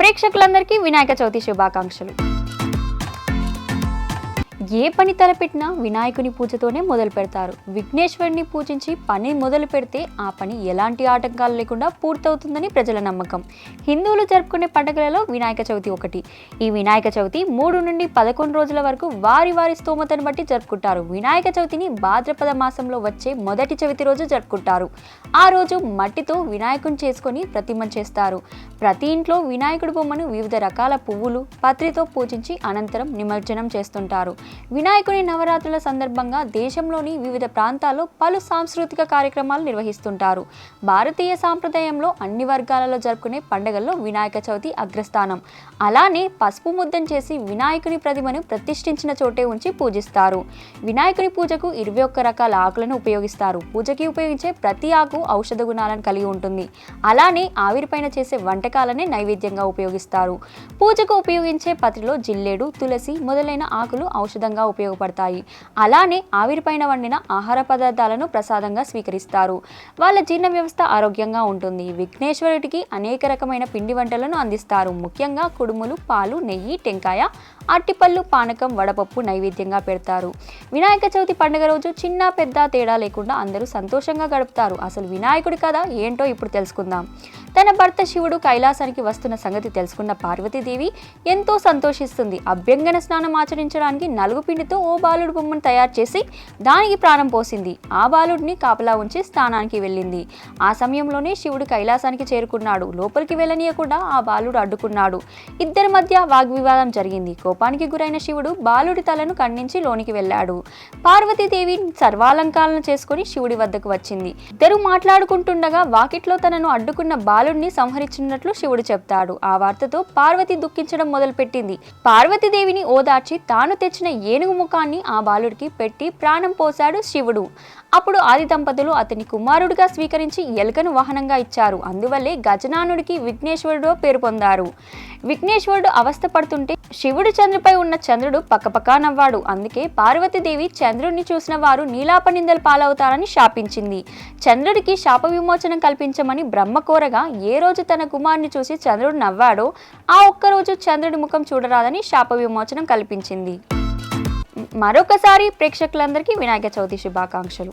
ప్రేక్షకులందరికీ వినాయక చవితి శుభాకాంక్షలు. ఏ పని తలపెట్టినా వినాయకుని పూజతోనే మొదలు పెడతారు. విఘ్నేశ్వరుని పూజించి పని మొదలు పెడితే ఆ పని ఎలాంటి ఆటంకాలు లేకుండా పూర్తవుతుందని ప్రజల నమ్మకం. హిందువులు జరుపుకునే పండుగలలో వినాయక చవితి ఒకటి. ఈ వినాయక చవితి మూడు నుండి పదకొండు రోజుల వరకు వారి వారి స్తోమతను బట్టి జరుపుకుంటారు. వినాయక చవితిని భాద్రపద మాసంలో వచ్చే మొదటి చవితి రోజు జరుపుకుంటారు. ఆ రోజు మట్టితో వినాయకుని చేసుకొని ప్రతిమ చేస్తారు. ప్రతి ఇంట్లో వినాయకుడి బొమ్మను వివిధ రకాల పువ్వులు పత్రితో పూజించి అనంతరం నిమజ్జనం చేస్తుంటారు. వినాయకుని నవరాత్రుల సందర్భంగా దేశంలోని వివిధ ప్రాంతాల్లో పలు సాంస్కృతిక కార్యక్రమాలు నిర్వహిస్తుంటారు. భారతీయ సాంప్రదాయంలో అన్ని వర్గాలలో జరుపుకునే పండుగల్లో వినాయక చవితి అగ్రస్థానం. అలానే పసుపు ముద్దం చేసి వినాయకుని ప్రతిమను ప్రతిష్ఠించిన చోటే ఉంచి పూజిస్తారు. వినాయకుని పూజకు ఇరవై ఒక్క రకాల ఆకులను ఉపయోగిస్తారు. పూజకి ఉపయోగించే ప్రతి ఆకు ఔషధ గుణాలను కలిగి ఉంటుంది. అలానే ఆవిరిపైన చేసే వంటకాలనే నైవేద్యంగా ఉపయోగిస్తారు. పూజకు ఉపయోగించే పత్రిలో జిల్లేడు తులసి మొదలైన ఆకులు ఔషధ ప్రసాదంగా ఉపయోగపడతాయి. అలానే ఆవిరిపైన వండిన ఆహార పదార్థాలను ప్రసాదంగా స్వీకరిస్తారు. వాళ్ళ జీర్ణ వ్యవస్థ ఆరోగ్యంగా ఉంటుంది. విఘ్నేశ్వరుడికి అనేక రకమైన పిండి వంటలను అందిస్తారు. ముఖ్యంగా కుడుములు పాలు నెయ్యి టెంకాయ అట్టిపళ్ళు పానకం వడపప్పు నైవేద్యంగా పెడతారు. వినాయక చవితి పండుగ రోజు చిన్న పెద్ద తేడా లేకుండా అందరూ సంతోషంగా గడుపుతారు. అసలు వినాయకుడి కథ ఏంటో ఇప్పుడు తెలుసుకుందాం. తన భర్త శివుడు కైలాసానికి వస్తున్న సంగతి తెలుసుకున్న పార్వతీదేవి ఎంతో సంతోషిస్తుంది. అభ్యంగన స్నానం ఆచరించడానికి నలుగు పిండితో ఓ బాలుడు బొమ్మను తయారు చేసి దానికి ప్రాణం పోసింది. ఆ బాలుడిని కాపలా ఉంచి స్థానానికి వెళ్ళింది. ఆ సమయంలోనే శివుడు కైలాసానికి చేరుకున్నాడు. లోపలికి వెళ్ళనీయకుండా ఆ బాలుడు అడ్డుకున్నాడు. ఇద్దరి మధ్య వాగ్వివాదం జరిగింది. కోపానికి గురైన శివుడు బాలుడి తలను ఖండించి లోనికి వెళ్ళాడు. పార్వతీదేవి సర్వాలంకాలను చేసుకుని శివుడి వద్దకు వచ్చింది. ఇద్దరు మాట్లాడుకుంటుండగా వాకిట్లో తనను అడ్డుకున్న బాలుడిని సంహరించినట్లు శివుడు చెప్తాడు. ఆ వార్తతో పార్వతి దుఃఖించడం మొదలుపెట్టింది. పార్వతీదేవిని ఓదార్చి తాను తెచ్చిన ఏనుగు ముఖాన్ని ఆ బాలుడికి పెట్టి ప్రాణం పోశాడు శివుడు. అప్పుడు ఆది దంపతులు అతని కుమారుడిగా స్వీకరించి ఎలుకను వాహనంగా ఇచ్చారు. అందువల్లే గజనానుడికి విఘ్నేశ్వరుడు పేరు పొందారు. విఘ్నేశ్వరుడు అవస్థ పడుతుంటే చంద్రుపై ఉన్న చంద్రుడు పక్కపక్కా నవ్వాడు. అందుకే పార్వతీదేవి చంద్రుడిని చూసిన వారు నీలాపనిందలు పాలవుతారని శాపించింది. చంద్రుడికి శాప విమోచనం కల్పించమని బ్రహ్మ కోరగా ఏ రోజు తన కుమారుని చూసి చంద్రుడు నవ్వాడో ఆ ఒక్కరోజు చంద్రుడి ముఖం చూడరాదని శాప విమోచనం కల్పించింది. మరొకసారి ప్రేక్షకులందరికీ వినాయక చవితి శుభాకాంక్షలు.